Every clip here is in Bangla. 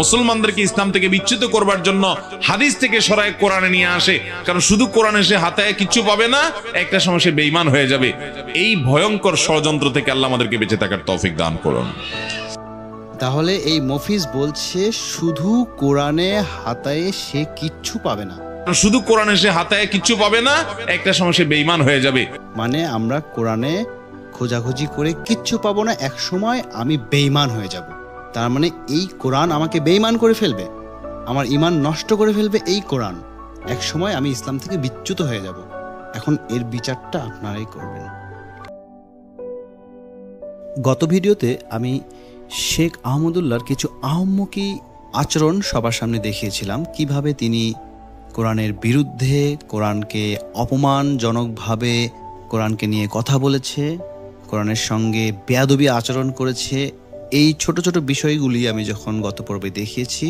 মুসলমানদেরকে ইসলাম থেকে বিচ্যুত করবার জন্য হাদিস থেকে সরায় কোরআনে নিয়ে আসে। কারণ শুধু কোরআনে সে হাতায় কিচ্ছু পাবে না একটা সময় সে বেইমান হয়ে যাবে। এই ভয়ঙ্কর ষড়যন্ত্র থেকে আল্লাহ আমাদেরকে বেঁচে থাকার তৌফিক দান করুন। তাহলে এই মফিজ বলছে শুধু কোরআনে হাতায়ে সে কিচ্ছু পাবে না। শুধু কোরআনে সে হাতায় কিচ্ছু পাবে না একটা সময় সে বেইমান হয়ে যাবে। মানে আমরা কোরআনে খোঁজাখুঁজি করে কিচ্ছু পাবো না এক সময় আমি বেইমান হয়ে যাব। তার মানে এই কোরআন আমাকে বেইমান করে ফেলবে। আমার ইমান নষ্ট করে ফেলবে এই কোরআন। এক সময় আমি ইসলাম থেকে বিচ্যুত হয়ে যাব। এখন এর বিচারটা আপনারাই করবেন। গত ভিডিওতে আমি শেখ আহমদুল্লাহর কিছু আহম্মকি আচরণ সবার সামনে দেখিয়েছিলাম। কীভাবে তিনি কোরআনের বিরুদ্ধে কোরআনকে অপমানজনকভাবে কোরআনকে নিয়ে কথা বলেছে, কোরআনের সঙ্গে বেয়াদবি আচরণ করেছে এই ছোট ছোট বিষয়গুলি আমি যখন গত পর্বে দেখিয়েছি,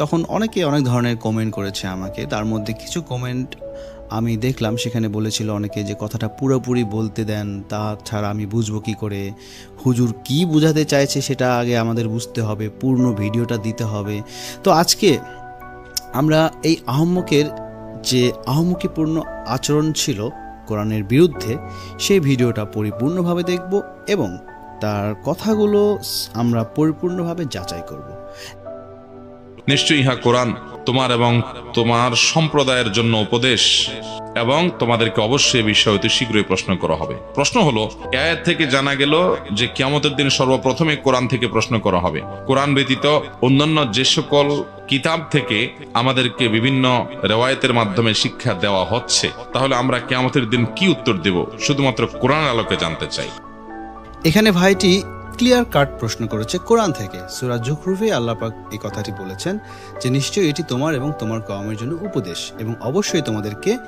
তখন অনেকে অনেক ধরনের কমেন্ট করেছে আমাকে। তার মধ্যে কিছু কমেন্ট আমি দেখলাম, সেখানে বলেছিল অনেকে যে কথাটা পুরোপুরি বলতে দেন তা ছাড়া আমি বুঝব কি করে, হুজুর কি বোঝাতে চাইছে সেটা আগে আমাদের বুঝতে হবে, পূর্ণ ভিডিওটা দিতে হবে। তো আজকে আমরা এই আহম্মকের যে আহম্মকিপূর্ণ আচরণ ছিল কোরআনের বিরুদ্ধে, সেই ভিডিওটা পরিপূর্ণভাবে দেখব এবং তার কথাগুলো আমরা পরিপূর্ণভাবে যাচাই করব। নিশ্চয়ই ইহা কোরআন, তোমার এবং তোমার সম্প্রদায়ের জন্য উপদেশ, এবং তোমাদেরকে অবশ্যই বিষয়ে অতি শীঘ্রই প্রশ্ন করা হবে। প্রশ্ন হলো, এ আয়াত থেকে জানা গেল যে কিয়ামতের দিন সর্বপ্রথমে কোরআন থেকে প্রশ্ন করা হবে। কোরআন ব্যতীত অন্যান্য যে সকল কিতাব থেকে আমাদেরকে বিভিন্ন রেওয়ায়তের মাধ্যমে শিক্ষা দেওয়া হচ্ছে, তাহলে আমরা কিয়ামতের দিন কি উত্তর দেব? শুধুমাত্র কোরআন আলোকে জানতে চাই। এখানে ভাইটি ক্লিয়ার কাট প্রশ্ন করেছে কোরআন থেকে। সুরা জুখরুফে আল্লাপাক এই কথাটি বলেছেন যে নিশ্চয়ই এটি তোমার এবং তোমার কওমের জন্য উপদেশ এবং অবশ্যই তোমাদেরকে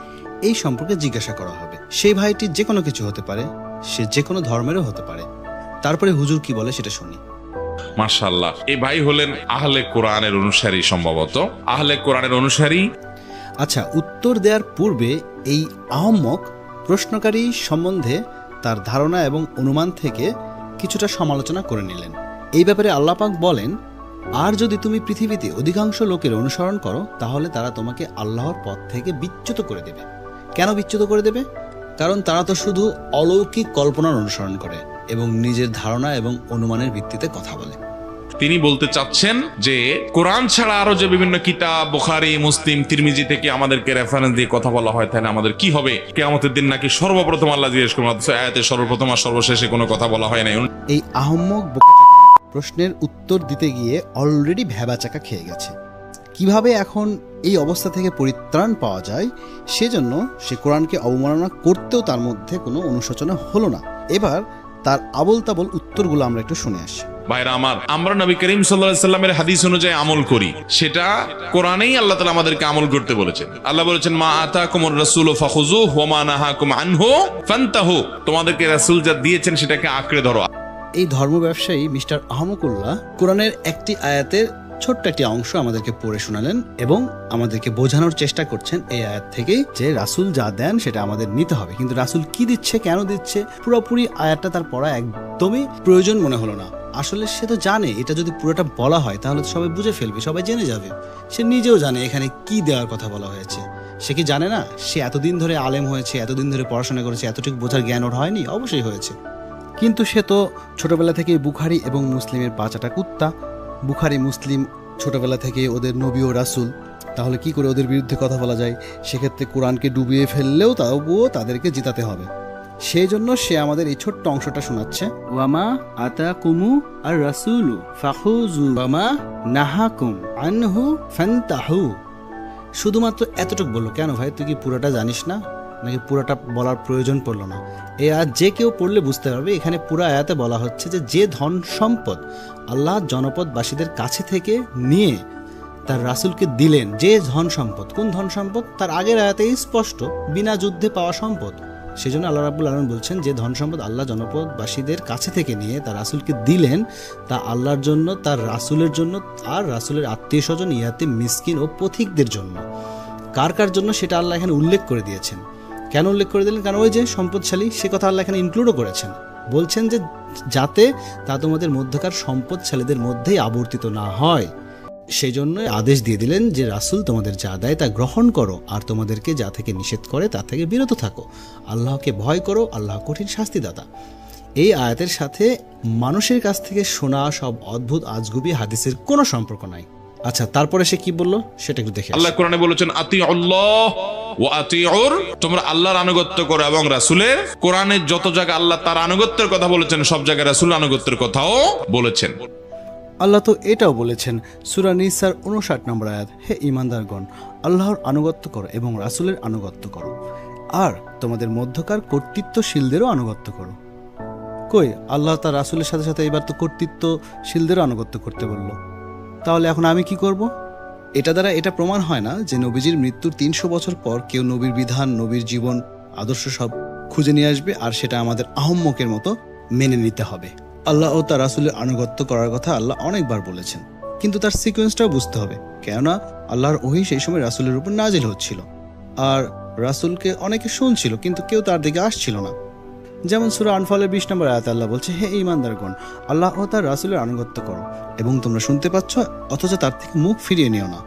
এই সম্পর্কে জিজ্ঞাসা করা হবে। সেই ভাইটি যে কোনো কিছু হতে পারে সে যে কোনো ধর্মেরও হতে পারে। তারপরে হুজুর কি বলে সেটা শুনি। মার্শাল্লাহ এই ভাই হলেন আহলে কোরআনের অনুসারী সম্ভবত। আহলে কোরআনের অনুসারী? আচ্ছা উত্তর দেওয়ার পূর্বে এই আহম্মক প্রশ্নকারী সম্বন্ধে তার ধারণা এবং অনুমান থেকে কিছুটা সমালোচনা করে নিলেন। এই ব্যাপারে আল্লাপাক বলেন, আর যদি তুমি পৃথিবীতে অধিকাংশ লোকের অনুসরণ করো, তাহলে তারা তোমাকে আল্লাহর পথ থেকে বিচ্যুত করে দেবে। কেন বিচ্যুত করে দেবে? কারণ তারা তো শুধু অলৌকিক কল্পনার অনুসরণ করে এবং নিজের ধারণা এবং অনুমানের ভিত্তিতে কথা বলে। তিনি বলতে চাচ্ছেন যে, কোরআন ছাড়া আরও যে বিভিন্ন কিতাব, বুখারি, মুসলিম, তিরমিজি থেকে আমাদেরকে রেফারেন্স দিয়ে কথা বলা হয়, তাহলে আমাদের কি হবে? কেয়ামতের দিন নাকি সর্বপ্রথম আল্লাহ জিজ্ঞেস করবেন আয়াতে সর্বপ্রথম আর সর্বশেষে কোনো কথা বলা হয় নাই। এই আহম্মক প্রশ্নের উত্তর দিতে গিয়ে অলরেডি ভ্যাবাচাকা খেয়ে গেছে। কীভাবে এখন এই অবস্থা থেকে পরিত্রাণ পাওয়া যায়, সেজন্য সে কোরআনকে অবমাননা করতেও তার মধ্যে কোনো অনুশোচনা হলো না। এবার তার আবল তাবল উত্তরগুলো আমরা একটু শুনে আসি। ভাইরা আমার, আমরা নবী করিম সাল্লাহ সাল্লামের হাদিস অনুযায়ী আমল করি। সেটা কোরআনেই আল্লাহ তালা আমাদেরকে আমল করতে বলেছেন। আল্লাহ বলেছেন, মা আতা কুমর রসুল ফাহুজু হোমা নাহা কুম আনহু তোমাদেরকে যা দিয়েছেন সেটাকে আঁকড়ে ধরো। এই ধর্ম ব্যবসায়ী মিস্টার আহমকুল্লাহ কোরআনের একটি আয়াতের ছোট্ট একটি অংশ আমাদেরকে পড়ে শোনালেন এবং আমাদেরকে বোঝানোর চেষ্টা করছেন এই আয়াত থেকেই যে রাসূল যা দেন সেটা আমাদের নিতে হবে। কিন্তু রাসূল কি দিচ্ছে, কেন দিচ্ছে, পুরোপুরি আয়াতটা তার পড়া একদমই প্রয়োজন মনে হলো না। আসলে সে তো জানে, এটা যদি পুরোটা বলা হয় তাহলে তো সবাই বুঝে ফেলবে, সবাই জেনে যাবে। সে নিজেও জানে এখানে কি দেওয়ার কথা বলা হয়েছে। সে কি জানে না? সে এতদিন ধরে আলেম হয়েছে, এতদিন ধরে পড়াশোনা করেছে, এতটুকু বোঝার জ্ঞান ওর হয়নি? অবশ্যই হয়েছে। কিন্তু সে তো ছোটবেলা থেকে বুখারি এবং মুসলিমের পাঁচাটা কুত্তা। বুখারি, মুসলিম ছোটবেলা থেকে ওদের নবী ও রাসুল। তাহলে কি করে ওদের বিরুদ্ধে কথা বলা যায়? সেক্ষেত্রে কোরআনকে ডুবিয়ে ফেললেও তবুও তাদেরকে জিতাতে হবে। সেই জন্য সে আমাদের এই ছোট্ট অংশটা শোনাচ্ছে। ওয়ামা আতা কুমু আর রাসুলু নাহাকুম আনহু ফান্তাহু। শুধুমাত্র এতটুকু বলল, কেন ভাই, তুই কি পুরোটা জানিস না? নাকি পুরোটা বলার প্রয়োজন পড়ল না? এ আর যে কেউ পড়লে বুঝতে পারবে, এখানে পুরো আয়াতে বলা হচ্ছে যে যে ধন সম্পদ আল্লাহ জনপদবাসীদের কাছে থেকে নিয়ে তার রাসূলকে দিলেন, যে ধন সম্পদ। কোন ধন সম্পদ? তার আগের আয়াতেই স্পষ্ট, বিনা যুদ্ধে পাওয়া সম্পদ। সেজন্য আল্লাহ রাবুল আলম বলছেন, যে ধন সম্পদ আল্লাহ জনপদবাসীদের কাছে থেকে নিয়ে তার রাসূলকে দিলেন, তা আল্লাহর জন্য, তার রাসুলের জন্য আর রাসূলের আত্মীয় স্বজন ইয়াতে মিসকিন ও পথিকদের জন্য। কার কার জন্য সেটা আল্লাহ এখানে উল্লেখ করে দিয়েছেন। কেন উল্লেখ করে দিলেন? কারণ ওই যে সম্পদশালী, সে কথা আল্লাহ এখানে ইনক্লুডও করেছেন। বলছেন যে, যাতে তা তোমাদের মধ্যকার সম্পদশালীদের মধ্যেই আবর্তিত না হয়। সেই জন্য আদেশ দিয়ে দিলেন যে রাসূল তোমাদের যা দেয় তা গ্রহণ করো আর তোমাদেরকে যা থেকে নিষেধ করে তা থেকে বিরত থাকো। আল্লাহকে ভয় করো আল্লাহ কঠিন শাস্তিদাতা। এই আয়াতের সাথে মানুষের কাছ থেকে শোনা সব অদ্ভুত আজগুবি হাদিসের কোনো সম্পর্ক নাই। আচ্ছা তারপরে সে কি বলল? সেটা একটু দেখে আল্লাহ কোরআনে বলেছেন আতি আল্লাহ ও আতি ওর তোমরা আল্লাহর আনুগত্য করো এবং রাসুলের। কোরআনের যত জায়গায় আল্লাহ তার আনুগত্যের কথা বলেছেন সব জায়গায় রাসুল আনুগত্যের কথাও বলেছেন। আল্লাহ তো এটাও বলেছেন, সুরা নিসার উনষাট নম্বর আয়াত, হে ইমানদারগণ আল্লাহর আনুগত্য করো এবং রাসূলের আনুগত্য করো। আর তোমাদের মধ্যকার কর্তৃত্বশীলদেরও আনুগত্য করো। কই, আল্লাহ তার রাসূলের সাথে সাথে এবার তো কর্তৃত্বশীলদেরও আনুগত্য করতে বলল। তাহলে এখন আমি কি করব? এটা দ্বারা এটা প্রমাণ হয় না যে নবীজির মৃত্যুর তিনশো বছর পর কেউ নবীর বিধান, নবীর জীবন, আদর্শ সব খুঁজে নিয়ে আসবে আর সেটা আমাদের আহম্মকের মতো মেনে নিতে হবে। আল্লাহ ও তার রাসূলের আনুগত্য করার কথা আল্লাহ অনেকবার বলেছেন। কিন্তু তার সিকোয়েন্সটাও বুঝতে হবে, কেননা আল্লাহর ওহি সেই সময় রাসুলের উপর নাজিল হচ্ছিল। আর রাসূলকে অনেকে শুনছিল, কিন্তু কেউ তার দিকে আসছিল না। যেমন সুরা আনফালের বিশ নম্বর আয়াত আল্লাহ বলছে, হে ইমানদারগণ আল্লাহ ও তার রাসুলের আনুগত্য করো এবং তোমরা শুনতে পাচ্ছ, অথচ তার থেকে মুখ ফিরিয়ে নিও না।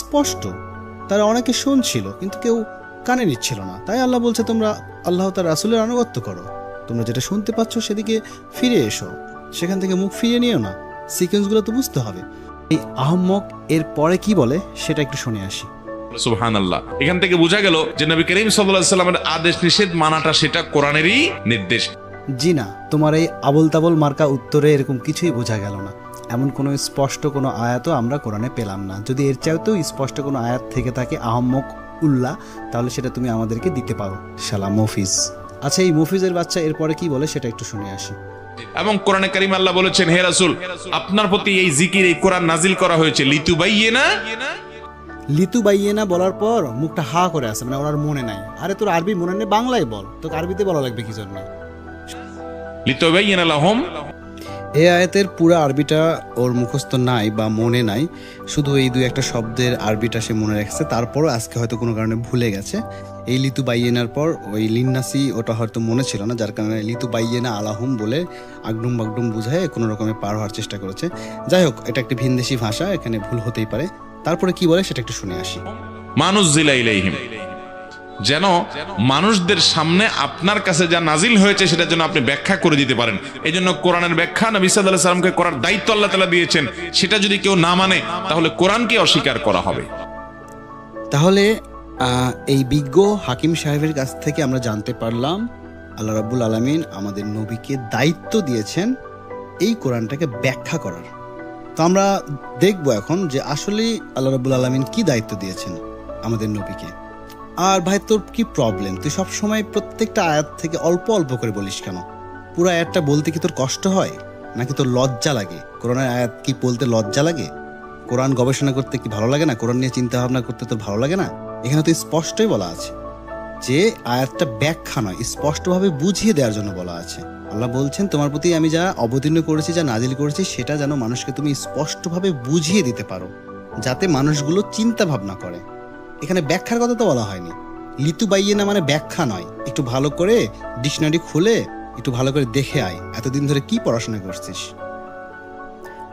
স্পষ্ট। তারা অনেকে শুনছিল, কিন্তু কেউ কানে নিচ্ছিল না। তাই আল্লাহ বলছে, তোমরা আল্লাহ তার রাসূলের আনুগত্য করো। তোমরা যেটা শুনতে পাচ্ছ সেদিকে ফিরে এসো। সেখান থেকে মুখ ফিরিয়ে নিও না। সিকোয়েন্সগুলো তো বুঝতে হবে। এই আহম্মক এর পরে কি বলে সেটা একটু শুনে আসি। সুবহান আল্লাহ এখান থেকে বোঝা গেল যে নবী করিম সাল্লাহ সাল্লামের আদেশ নিষেধ মানাটা সেটা কোরআনেরই নির্দেশ। জি না তোমার এই আবল তাবল মার্কা উত্তরে এরকম কিছুই বোঝা গেল না। এমন কোনো স্পষ্ট কোনো আয়াতও আমরা কোরআনে পেলাম না। যদি এর চাইতেও স্পষ্ট কোনো আয়াত থেকে থাকে আহম্মক উল্লাহ তাহলে সেটা তুমি আমাদেরকে দিতে পারো। সালাম মফিজ আচ্ছা এই মফিজের বাচ্চা এরপরে কি বলে সেটা একটু শুনে আসি। এবং কোরআনে কারিম আল্লাহ বলেছেন হে রাসূল আপনার প্রতি এই জিকির এই কোরআন নাজিল করা হয়েছে। লিতু বাইয়ে না লিতু বাইয়ে না বলার পর মুখটা হা করে আছে মানে ওনার মনে নাই। আরে তোর আরবি মনে নেই? বাংলায় বল। তোকে আরবিতে বলা লাগবে কি জন্য? লিতু বাইয়ে না লাহম। এই আয়াতের পুরো আরবিটা ওর মুখস্থ নাই বা মনে নাই। শুধু এই দুই একটা শব্দের আরবিটা সে মনে রাখছে। তারপরও আজকে হয়তো কোনো কারণে ভুলে গেছে। এই লিতু বাইয়েনার পর ওই লিন্নাসি ওটা হয়তো মনে ছিল না যার কারণে লিতু বাইয়েনা আলাহুম বলে আগডুম বাগডুম বুঝায় কোনো রকমে পার হওয়ার চেষ্টা করেছে। যাই হোক এটা একটি ভিনদেশি ভাষা এখানে ভুল হতেই পারে। তারপরে কি বলে সেটা একটু শুনে আসি। মানুষ ইলাইহিম। যেন মানুষদের সামনে আপনার কাছে যা নাজিল হয়েছে সেটা যেন আপনি ব্যাখ্যা করে দিতে পারেন। এই জন্য কোরআনের ব্যাখ্যা নবী সাল্লাহ সাল্লামকে করার দায়িত্ব আল্লাহ তালা দিয়েছেন। সেটা যদি কেউ না মানে তাহলে কোরআনকে অস্বীকার করা হবে। তাহলে এই বিজ্ঞ হাকিম সাহেবের কাছ থেকে আমরা জানতে পারলাম, আল্লাহ রাব্বুল আলমিন আমাদের নবীকে দায়িত্ব দিয়েছেন এই কোরআনটাকে ব্যাখ্যা করার। তো আমরা দেখব এখন যে আসলেই আল্লাহ রাবুল আলমিন কি দায়িত্ব দিয়েছেন আমাদের নবীকে। আর ভাই, তোর কি প্রবলেম তুই সব সময় প্রত্যেকটা আয়াত থেকে অল্প অল্প করে বলিস কেন? পুরো আয়াতটা বলতে কি তোর কষ্ট হয়? নাকি তোর লজ্জা লাগে? কোরআনের আয়াত কি বলতে লজ্জা লাগে? কোরআন গবেষণা করতে কি ভালো লাগে না? কোরআন নিয়ে চিন্তা ভাবনা করতে তোর ভালো লাগে না? এখানে তো স্পষ্টই বলা আছে। যে আয়াতটা ব্যাখ্যা নয়, স্পষ্টভাবে বুঝিয়ে দেওয়ার জন্য বলা আছে। আল্লাহ বলছেন, তোমার প্রতি আমি যা অবতীর্ণ করেছি, যা নাজিল করেছি, সেটা যেন মানুষকে তুমি স্পষ্টভাবে বুঝিয়ে দিতে পারো, যাতে মানুষগুলো চিন্তা ভাবনা করে। এখানে ব্যাখ্যার কথা তো বলা হয়নি। লিতু বাইয়ে না মানে ব্যাখ্যা নয়। একটু ভালো করে ডিকশনারি খুলে, একটু ভালো করে দেখে আয়, এতদিন ধরে কি পড়াশোনা করছিস?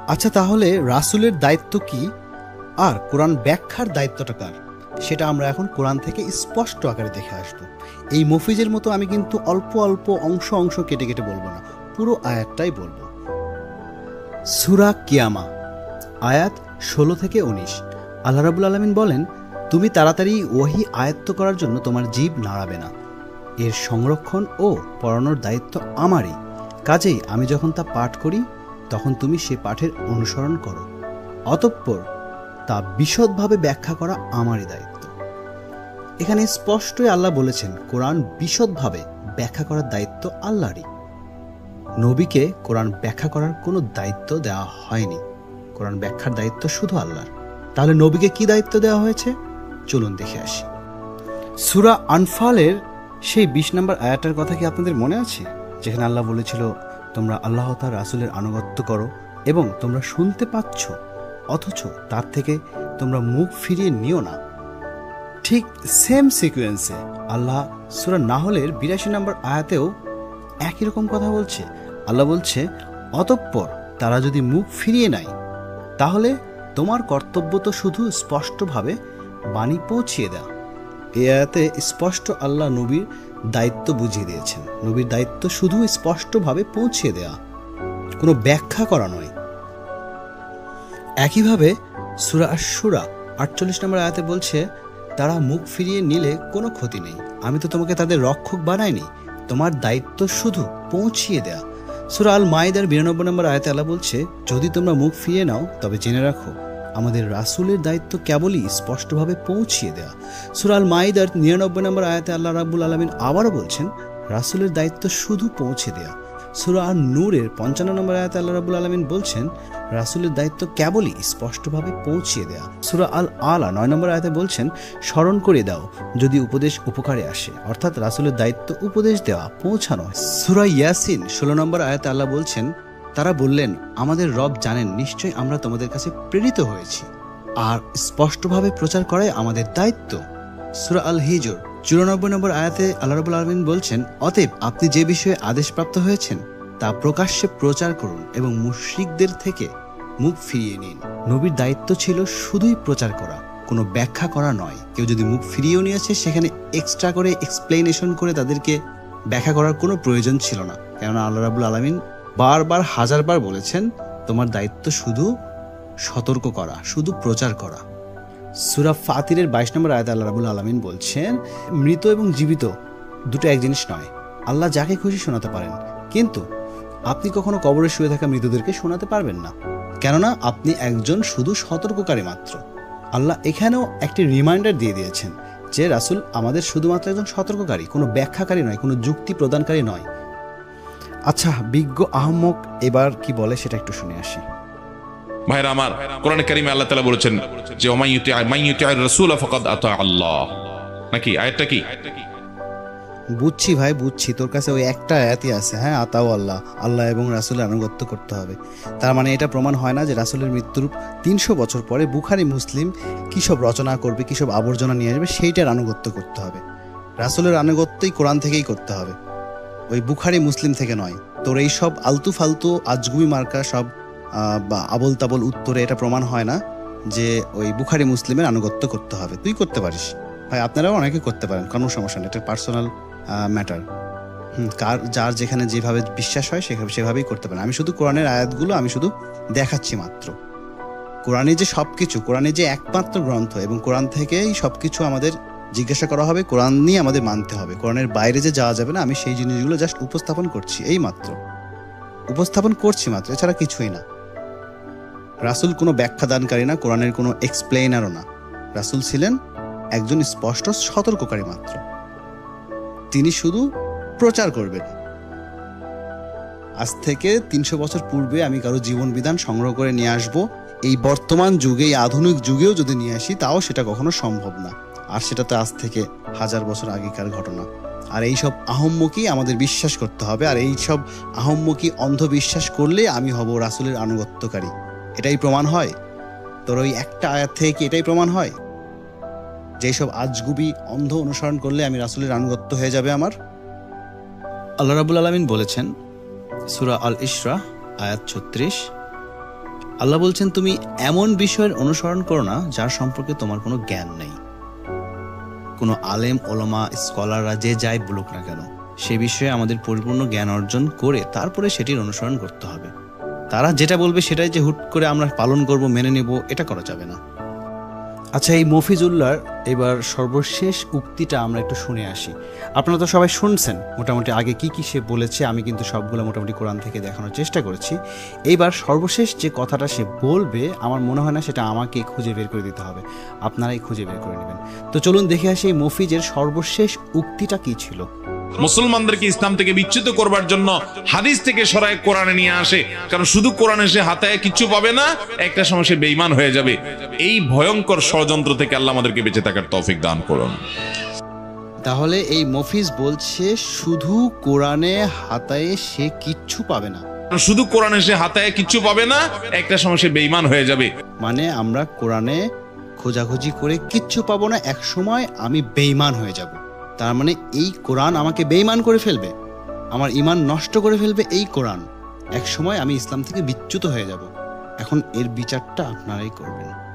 আচ্ছা তাহলে রাসুলের দায়িত্ব কি? আর কোরআন ব্যাখ্যার দায়িত্বটা কার? সেটা আমরা এখন কোরআন থেকে স্পষ্ট আকারে দেখে আসব। এই মফিজের মতো আমি কিন্তু অল্প অল্প অংশ অংশ কেটে কেটে বলব না, পুরো আয়াতটাই বলব। সুরা কিয়ামা, আয়াত ষোলো থেকে উনিশ। আল্লাহ রাবুল আলমিন বলেন, তুমি তাড়াতাড়ি ওহি আয়ত্ত করার জন্য তোমার জীব নাড়াবে না। এর সংরক্ষণ ও পড়ানোর দায়িত্ব আমারই। কাজেই আমি যখন তা পাঠ করি, তখন তুমি সে পাঠের অনুসরণ করো। অতঃপর তা বিশদভাবে ব্যাখ্যা করা আমারই দায়িত্ব। এখানে স্পষ্টই আল্লাহ বলেছেন, কোরআন বিশদভাবে ব্যাখ্যা করার দায়িত্ব আল্লাহরই। নবীকে কোরআন ব্যাখ্যা করার কোনো দায়িত্ব দেওয়া হয়নি। কোরআন ব্যাখ্যার দায়িত্ব শুধু আল্লাহর। তাহলে নবীকে কি দায়িত্ব দেওয়া হয়েছে? চলুন দেখে আসি। সুরা আনফালের সেই বিশ নম্বর আয়াটার কথা কি আপনাদের মনে আছে? যেখানে আল্লাহ বলেছিল, তোমরা আল্লাহ তার রাসুলের আনুগত্য করো এবং তোমরা শুনতে পাচ্ছ। অথচ তার থেকে তোমরা মুখ ফিরিয়ে নিও না। ঠিক সেম সিকুয়েন্সে আল্লাহ সুরা নাহলের বিরাশি নম্বর আয়াতেও একই রকম কথা বলছে। আল্লাহ বলছে, অতঃপর তারা যদি মুখ ফিরিয়ে নেয়, তাহলে তোমার কর্তব্য তো শুধু স্পষ্টভাবে বাণী পৌঁছিয়ে দেওয়া। এ আয়াতে স্পষ্ট আল্লাহ নবীর দায়িত্ব বুঝিয়ে দিয়েছেন। নবীর দায়িত্ব শুধু স্পষ্টভাবে পৌঁছিয়ে দেওয়া। কোনো ব্যাখ্যা করা নয়। একইভাবে সুরা সুরা আটচল্লিশ নম্বর আয়াতে বলছে, তারা মুখ ফিরিয়ে নিলে কোনো ক্ষতি নেই। আমি তো তোমাকে তাদের রক্ষক বানাইনি। তোমার দায়িত্ব শুধু পৌঁছিয়ে দেয়া। সুরা আল মায়েদার বিরানব্বই নম্বর আয়াতে আলা বলছে, যদি তোমরা মুখ ফিরিয়ে নাও, তবে জেনে রাখো, আমাদের রাসূলের দায়িত্ব কেবলই স্পষ্টভাবে পৌঁছিয়ে দেয়া। সুরাল মাইদার নিরানব্বই নম্বর আয়াতে আল্লাহ রাব্বুল আলমিন আবারও বলছেন, রাসূলের দায়িত্ব শুধু পৌঁছে দেয়া। সুরা নূরের পঞ্চান্ন নম্বর আয়াত আল্লাহ রাবুল আলমিন বলছেন, রাসূলের দায়িত্ব কেবলই স্পষ্টভাবে পৌঁছিয়ে দেয়া। সুরা আল আলা নয় নম্বর আয়াতে বলছেন, স্মরণ করে দাও যদি উপদেশ উপকারে আসে। অর্থাৎ রাসূলের দায়িত্ব উপদেশ দেওয়া, পৌঁছানো সুরা ইয়াসিন ষোলো নম্বর আয়াতে আল্লাহ বলছেন, তারা বললেন, আমাদের রব জানেন, নিশ্চয়ই আমরা তোমাদের কাছে প্রেরিত হয়েছি। আর স্পষ্টভাবে প্রচার করাই আমাদের দায়িত্ব। সুরা আল হিজর চুরানব্বই নম্বর আয়াতে আল্লাহ রাবুল আলমিন বলছেন, অতএব আপনি যে বিষয়ে আদেশপ্রাপ্ত হয়েছেন, তা প্রকাশ্যে প্রচার করুন এবং মুশরিকদের থেকে মুখ ফিরিয়ে নিন। নবীর দায়িত্ব ছিল শুধুই প্রচার করা, কোনো ব্যাখ্যা করা নয়। কেউ যদি মুখ ফিরিয়েও নিয়েছে, সেখানে এক্সট্রা করে এক্সপ্লেনেশন করে তাদেরকে ব্যাখ্যা করার কোনো প্রয়োজন ছিল না। কেননা আল্লাহ রাবুল আলমিন বারবার, হাজারবার বলেছেন, তোমার দায়িত্ব শুধু সতর্ক করা, শুধু প্রচার করা। সুরা ফাতিরের বাইশ নম্বর আয়াত আল্লাহ রাবুল আলমিন বলছেন, মৃত এবং জীবিত দুটো এক জিনিস নয়, আল্লাহ যাকে খুশি শোনাতে পারেন। কিন্তু আপনি কখনো কবরে শুয়ে থাকা মৃতদেরকে শোনাতে পারবেন না। কেননা আপনি একজন শুধু সতর্ককারী মাত্র। আল্লাহ এখানেও একটি রিমাইন্ডার দিয়ে দিয়েছেন যে রাসূল আমাদের শুধুমাত্র একজন সতর্ককারী, কোনো ব্যাখ্যাকারী নয়, কোনো যুক্তি প্রদানকারী নয়। আচ্ছা বিজ্ঞ আহম্মক এবার কি বলে সেটা একটু শুনে আসি। ভাইরা আমার, কোরআন কারিমে আল্লাহ তাআলা বলেছেন যে রাসূল আল্লাহ। নাকি আয়াতটা কি? বুঝছি ভাই, বুঝছি। তোর কাছে ওই একটা আয়াতই আছে হ্যাঁ? আতাও আল্লাহ। আল্লাহ এবং রাসূলের আনুগত্য করতে হবে। তার মানে এটা প্রমাণ হয় না যে রাসূলের মৃত্যুর তিনশো বছর পরে বুখারি, মুসলিম কী সব রচনা করবে, কী সব আবর্জনা নিয়ে আসবে, সেইটার আনুগত্য করতে হবে। রাসূলের আনুগত্যই কোরআন থেকেই করতে হবে। ওই বুখারি, মুসলিম থেকে নয়। তোর এই সব আলতু ফালতু আজগুবি মার্কা সব বা আবল তাবল উত্তরে এটা প্রমাণ হয় না যে ওই বুখারি মুসলিমের আনুগত্য করতে হবে। তুই করতে পারিস। ভাই, আপনারাও অনেকে করতে পারেন, কোনো সমস্যা নেই, এটা পার্সোনাল ম্যাটার কার, যার যেখানে যেভাবে বিশ্বাস হয় সেভাবে সেভাবেই করতে পারেন। আমি শুধু কোরআনের আয়াতগুলো আমি শুধু দেখাচ্ছি মাত্র। কোরআনে যে সব কিছু কোরআনে যে একমাত্র গ্রন্থ এবং কোরআন থেকেই সব কিছু আমাদের জিজ্ঞাসা করা হবে, কোরআন নিয়ে আমাদের মানতে হবে। কোরআনের বাইরে যে যাওয়া যাবে না, আমি সেই জিনিসগুলো জাস্ট উপস্থাপন করছি, এই মাত্র। উপস্থাপন করছি মাত্র, এছাড়া কিছুই না। রাসূল কোনো ব্যাখ্যা দানকারী না, কোরআনের কোনো এক্সপ্লেইনারও না। রাসূল ছিলেন একজন স্পষ্ট সতর্ককারী মাত্র। তিনি শুধু প্রচার করবেন। আজ থেকে তিনশো বছর পূর্বে আমি কারও জীবন বিধান সংগ্রহ করে নিয়ে আসব। এই বর্তমান যুগে, এই আধুনিক যুগেও যদি নিয়ে আসি, তাও সেটা কখনো সম্ভব না। আর সেটা তো আজ থেকে হাজার বছর আগেকার ঘটনা। আর এই সব আহম্মকি আমাদের বিশ্বাস করতে হবে। আর এই সব আহম্মকি অন্ধবিশ্বাস করলে আমি হব রাসূলের আনুগত্যকারী। এটাই প্রমাণ হয়? তোর ওই একটা আয়াত থেকে কি এটাই প্রমাণ হয়? যেসব আজগুবি অন্ধ অনুসরণ করলে আমি রাসূলের আনুগত্য হয়ে যাবে আমার? আল্লাহ রাবুল আলমিন বলেছেন, সুরা আল ইসরা আয়াত ছত্রিশ, আল্লাহ বলছেন, তুমি এমন বিষয়ের অনুসরণ করো না, যার সম্পর্কে তোমার কোনো জ্ঞান নেই। কোনো আলেম, ওলমা, স্কলাররা যে যাই বলুক না কেন, সে বিষয়ে আমাদের পরিপূর্ণ জ্ঞান অর্জন করে তারপরে সেটির অনুসরণ করতে হবে। তারা যেটা বলবে সেটাই যে হুট করে আমরা পালন করব, মেনে নেব, এটা করা যাবে না। আচ্ছা এই মফিজুল্লাহর এবার সর্বশেষ উক্তিটা আমরা একটু শুনে আসি। আপনারা তো সবাই শুনছেন, মোটামুটি আগে কি কি সে বলেছে, আমি কিন্তু সবগুলো মোটামুটি কোরআন থেকে দেখানোর চেষ্টা করেছি। এইবার সর্বশেষ যে কথাটা সে বলবে, আমার মনে হয় না সেটা আমাকে খুঁজে বের করে দিতে হবে। আপনারাই খুঁজে বের করে নেবেন। তো চলুন দেখে আসি এই মফিজের সর্বশেষ উক্তিটা কি ছিল। মুসলমানদেরকে ইসলাম থেকে বিচ্যুত করবার জন্য হাদিস থেকে সরায় কোরআনে নিয়ে আসে। কারণ শুধু কোরআনে সে হাতায় কিচ্ছু পাবে না একটা সময় সে বেইমান হয়ে যাবে। এই ভয়ঙ্কর ষড়যন্ত্র থেকে আল্লাহ আমাদেরকে বেঁচে থাকার তৌফিক দান করুন। তাহলে এই মফিজ বলছে শুধু কোরআনে হাতায়ে সে কিচ্ছু পাবে না। শুধু কোরআনে সে হাতায় কিচ্ছু পাবে না একটা সময় সে বেইমান হয়ে যাবে। মানে আমরা কোরআনে খোঁজাখুঁজি করে কিচ্ছু পাবো না এক সময় আমি বেইমান হয়ে যাব। তার মানে এই কোরআন আমাকে বেইমান করে ফেলবে। আমার ইমান নষ্ট করে ফেলবে এই কোরআন। এক সময় আমি ইসলাম থেকে বিচ্যুত হয়ে যাব। এখন এর বিচারটা আপনারাই করবেন।